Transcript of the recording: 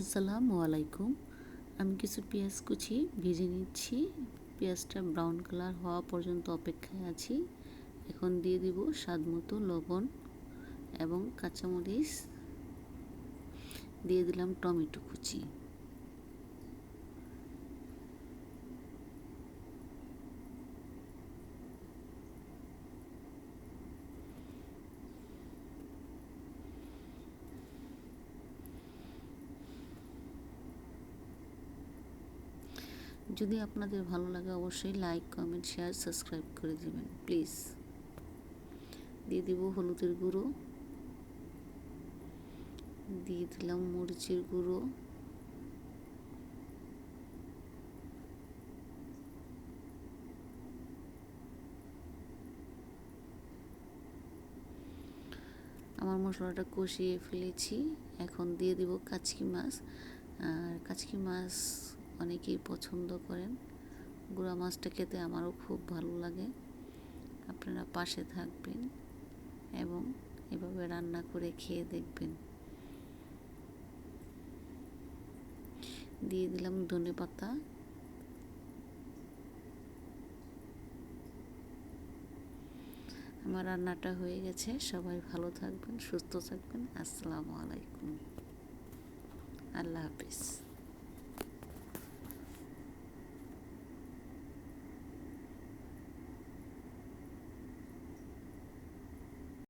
আসসালামু আলাইকুম। আমি কিছু পেঁয়াজ কুচি ভেজে নিচ্ছি। পেঁয়াজটা ব্রাউন কালার হওয়া পর্যন্ত অপেক্ষায় আছি। এখন দিয়ে দিব স্বাদ মতো লবণ এবং কাঁচামরিচ। দিয়ে দিলাম টমেটো কুচি। যদি আপনাদের ভালো লাগে অবশ্যই লাইক কমেন্ট শেয়ার সাবস্ক্রাইব করে দেবেন প্লিজ দিয়ে দিব হলুদের গুঁড়ো। দিয়ে দিলাম মরিচের গুঁড়ো। আমার মশলাটা কষিয়ে ফেলেছি। এখন দিয়ে দিব কাচকি মাছ। আর কাচকি মাছ অনেকেই পছন্দ করেন। গুঁড়া মাছটা খেতে আমারও খুব ভালো লাগে। আপনারা পাশে থাকবেন এবং এভাবে রান্না করে খেয়ে দেখবেন। দিয়ে দিলাম ধনে পাতা। আমার রান্নাটা হয়ে গেছে। সবাই ভালো থাকবেন, সুস্থ থাকবেন। আসসালামু আলাইকুম। আল্লাহ হাফিজ।